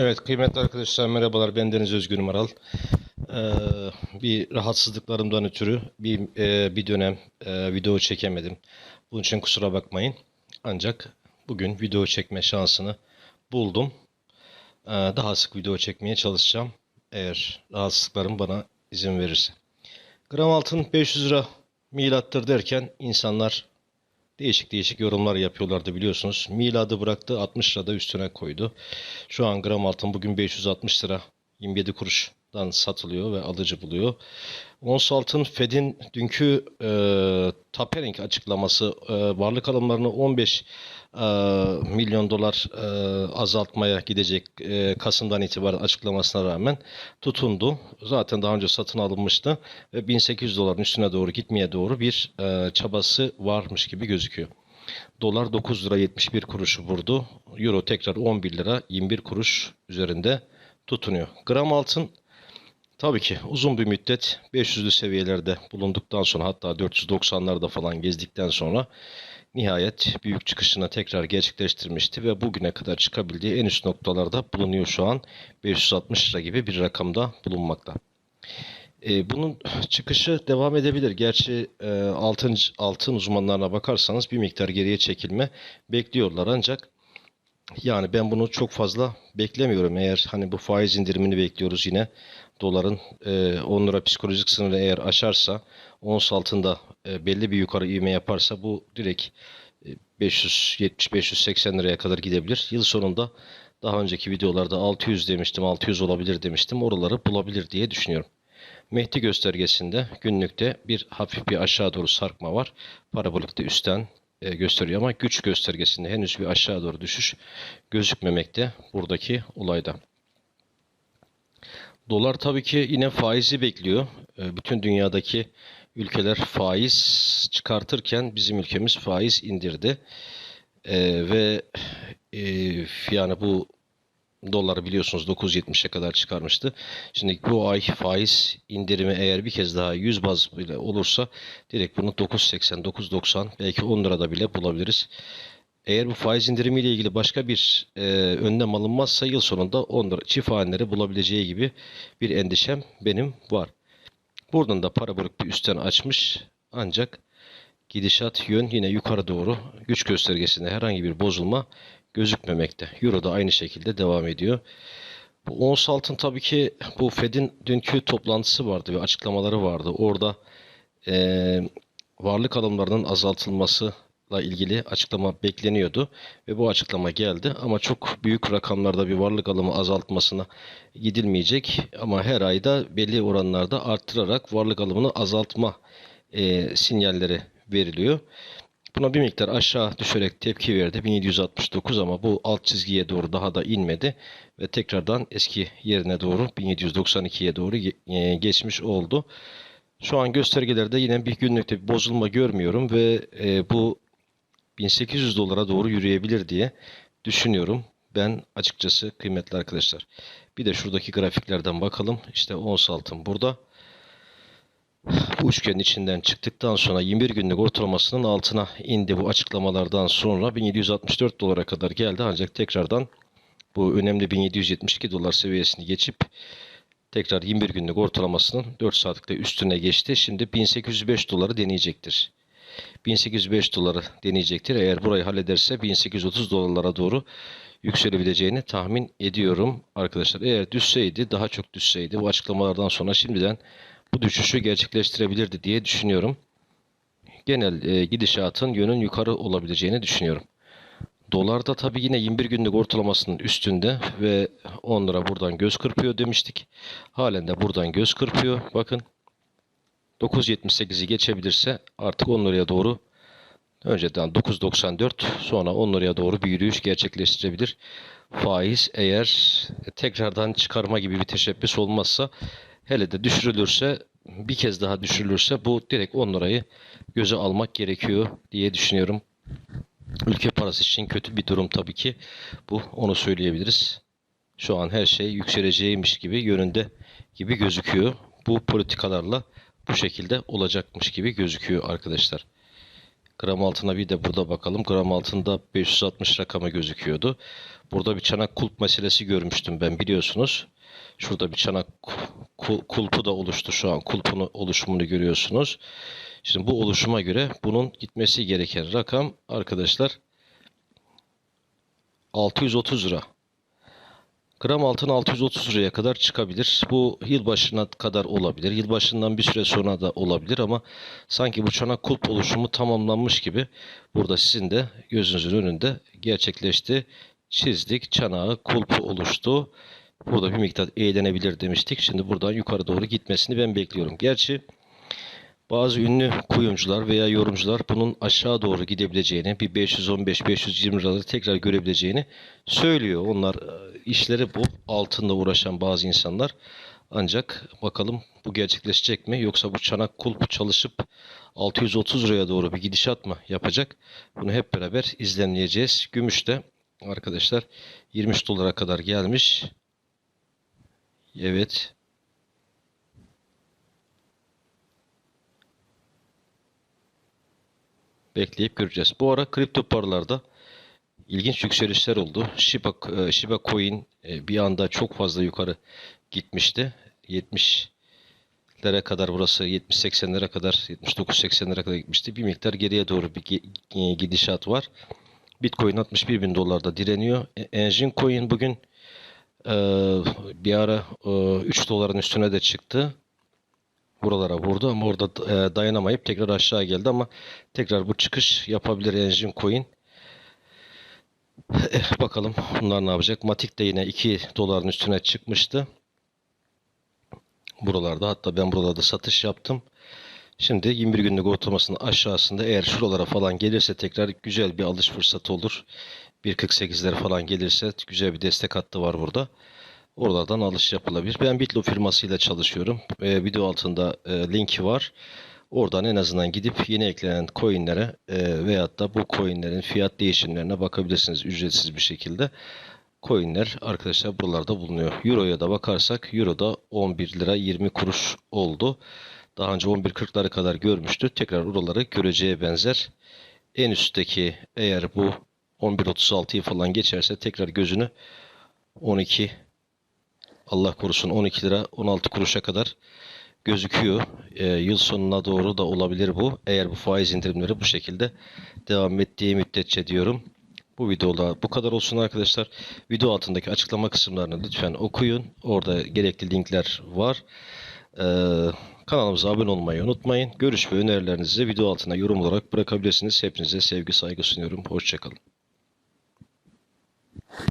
Evet kıymetli arkadaşlar merhabalar ben Deniz Özgür Maral. Ee, bir rahatsızlıklarımdan ötürü bir e, bir dönem e, video çekemedim. Bunun için kusura bakmayın. Ancak bugün video çekme şansını buldum. Ee, daha sık video çekmeye çalışacağım. Eğer rahatsızlıklarım bana izin verirse. Gram altın 500 lira milattır derken insanlar değişik değişik yorumlar yapıyorlardı biliyorsunuz. Miladı bıraktı 60 lirada üstüne koydu. Şu an gram altın bugün 560 lira 27 kuruştan satılıyor ve alıcı buluyor. Ons altın Fed'in dünkü e, tapering açıklaması e, varlık alımlarını 15 e, milyon dolar e, azaltmaya gidecek e, Kasım'dan itibaren açıklamasına rağmen tutundu. Zaten daha önce satın alınmıştı ve 1800 doların üstüne doğru gitmeye doğru bir e, çabası varmış gibi gözüküyor. Dolar 9 lira 71 kuruşu vurdu. Euro tekrar 11 lira 21 kuruş üzerinde tutunuyor. Gram altın tabii ki uzun bir müddet 500'lü seviyelerde bulunduktan sonra hatta 490'larda falan gezdikten sonra nihayet büyük çıkışına tekrar gerçekleştirmişti ve bugüne kadar çıkabildiği en üst noktalarda bulunuyor şu an 560 lira gibi bir rakamda bulunmakta. E, bunun çıkışı devam edebilir. Gerçi e, altın altın uzmanlarına bakarsanız bir miktar geriye çekilme bekliyorlar ancak yani ben bunu çok fazla beklemiyorum. Eğer hani bu faiz indirimini bekliyoruz yine doların e, 10 lira psikolojik sınırı eğer aşarsa ons altında e, belli bir yukarı ivme yaparsa bu direkt e, 570-580 liraya kadar gidebilir. Yıl sonunda daha önceki videolarda 600 demiştim, 600 olabilir demiştim. Oraları bulabilir diye düşünüyorum. Mehdi göstergesinde günlükte bir hafif bir aşağı doğru sarkma var. Parabolikte üstten e, gösteriyor ama güç göstergesinde henüz bir aşağı doğru düşüş gözükmemekte buradaki olayda. Dolar tabii ki yine faizi bekliyor. E, bütün dünyadaki ülkeler faiz çıkartırken bizim ülkemiz faiz indirdi. E, ve e, yani bu doları biliyorsunuz 9.70'e kadar çıkarmıştı. Şimdi bu ay faiz indirimi eğer bir kez daha 100 baz bile olursa direkt bunu 9.80, 9.90 belki 10 lirada bile bulabiliriz. Eğer bu faiz indirimiyle ilgili başka bir e, önlem alınmazsa yıl sonunda 10 lira çift haneleri bulabileceği gibi bir endişem benim var. Buradan da parabolik bir üstten açmış ancak gidişat yön yine yukarı doğru güç göstergesinde herhangi bir bozulma gözükmemekte. Euro da aynı şekilde devam ediyor. Bu ons altın tabii ki bu Fed'in dünkü toplantısı vardı ve açıklamaları vardı. Orada e, varlık alımlarının azaltılmasıyla ilgili açıklama bekleniyordu ve bu açıklama geldi ama çok büyük rakamlarda bir varlık alımı azaltmasına gidilmeyecek ama her ayda belli oranlarda arttırarak varlık alımını azaltma e, sinyalleri veriliyor. Buna bir miktar aşağı düşerek tepki verdi. 1769 ama bu alt çizgiye doğru daha da inmedi. Ve tekrardan eski yerine doğru 1792'ye doğru e, geçmiş oldu. Şu an göstergelerde yine bir günlükte bir bozulma görmüyorum ve e, bu 1800 dolara doğru yürüyebilir diye düşünüyorum. Ben açıkçası kıymetli arkadaşlar. Bir de şuradaki grafiklerden bakalım. İşte ons altın burada bu üçgenin içinden çıktıktan sonra 21 günlük ortalamasının altına indi bu açıklamalardan sonra 1764 dolara kadar geldi ancak tekrardan bu önemli 1772 dolar seviyesini geçip tekrar 21 günlük ortalamasının 4 saatlikte üstüne geçti. Şimdi 1805 doları deneyecektir. 1805 doları deneyecektir. Eğer burayı hallederse 1830 dolarlara doğru yükselebileceğini tahmin ediyorum arkadaşlar. Eğer düşseydi daha çok düşseydi bu açıklamalardan sonra şimdiden bu düşüşü gerçekleştirebilirdi diye düşünüyorum. Genel e, gidişatın yönün yukarı olabileceğini düşünüyorum. Dolarda tabii yine 21 günlük ortalamasının üstünde ve 10 lira buradan göz kırpıyor demiştik. Halen de buradan göz kırpıyor. Bakın 9.78'i geçebilirse artık 10 liraya doğru önceden 9.94 sonra 10 liraya doğru bir yürüyüş gerçekleştirebilir. Faiz eğer tekrardan çıkarma gibi bir teşebbüs olmazsa Hele de düşürülürse bir kez daha düşürülürse bu direkt 10 lirayı göze almak gerekiyor diye düşünüyorum. Ülke parası için kötü bir durum tabii ki. Bu onu söyleyebiliriz. Şu an her şey yükseleceğiymiş gibi yönünde gibi gözüküyor. Bu politikalarla bu şekilde olacakmış gibi gözüküyor arkadaşlar. Gram altına bir de burada bakalım. Gram altında 560 rakamı gözüküyordu. Burada bir çanak kulp meselesi görmüştüm ben biliyorsunuz. Şurada bir çanak ku- kulpu da oluştu şu an. Kulpunu oluşumunu görüyorsunuz. Şimdi bu oluşuma göre bunun gitmesi gereken rakam arkadaşlar 630 lira. Gram altın 630 liraya kadar çıkabilir. Bu yılbaşına kadar olabilir. Yılbaşından bir süre sonra da olabilir ama sanki bu çanak kulp oluşumu tamamlanmış gibi burada sizin de gözünüzün önünde gerçekleşti. Çizdik. Çanağı kulpu oluştu. Burada bir miktar eğlenebilir demiştik. Şimdi buradan yukarı doğru gitmesini ben bekliyorum. Gerçi bazı ünlü kuyumcular veya yorumcular bunun aşağı doğru gidebileceğini, bir 515-520 liraları tekrar görebileceğini söylüyor. Onlar e, işleri bu, altında uğraşan bazı insanlar. Ancak bakalım bu gerçekleşecek mi? Yoksa bu çanak kulp çalışıp 630 liraya doğru bir gidişat mı yapacak? Bunu hep beraber izlemleyeceğiz. Gümüş de arkadaşlar 23 dolara kadar gelmiş. Evet. bekleyip göreceğiz. Bu ara kripto paralarda ilginç yükselişler oldu. Shiba, e, Shiba Coin e, bir anda çok fazla yukarı gitmişti. 70'lere kadar burası 70-80'lere kadar 79-80'lere kadar gitmişti. Bir miktar geriye doğru bir e, gidişat var. Bitcoin 61 bin dolarda direniyor. Engine Coin bugün e, bir ara e, 3 doların üstüne de çıktı buralara vurdu ama orada e, dayanamayıp tekrar aşağı geldi ama tekrar bu çıkış yapabilir Engine Coin. Eh, bakalım bunlar ne yapacak. Matic de yine 2 doların üstüne çıkmıştı. Buralarda hatta ben buralarda satış yaptım. Şimdi 21 günlük ortalamasının aşağısında eğer şuralara falan gelirse tekrar güzel bir alış fırsatı olur. 1.48'lere falan gelirse güzel bir destek hattı var burada. Oralardan alış yapılabilir. Ben Bitlo firmasıyla çalışıyorum. E, video altında e, linki var. Oradan en azından gidip yeni eklenen coinlere e, veyahut da bu coinlerin fiyat değişimlerine bakabilirsiniz ücretsiz bir şekilde. Coinler arkadaşlar buralarda bulunuyor. Euro'ya da bakarsak Euro da 11 lira 20 kuruş oldu. Daha önce 11.40'ları kadar görmüştü. Tekrar oraları göreceğe benzer. En üstteki eğer bu 11.36'yı falan geçerse tekrar gözünü 12 Allah korusun 12 lira 16 kuruşa kadar gözüküyor. Ee, yıl sonuna doğru da olabilir bu. Eğer bu faiz indirimleri bu şekilde devam ettiği müddetçe diyorum. Bu videoda bu kadar olsun arkadaşlar. Video altındaki açıklama kısımlarını lütfen okuyun. Orada gerekli linkler var. Ee, kanalımıza abone olmayı unutmayın. Görüş ve önerilerinizi video altına yorum olarak bırakabilirsiniz. Hepinize sevgi saygı sunuyorum. Hoşçakalın.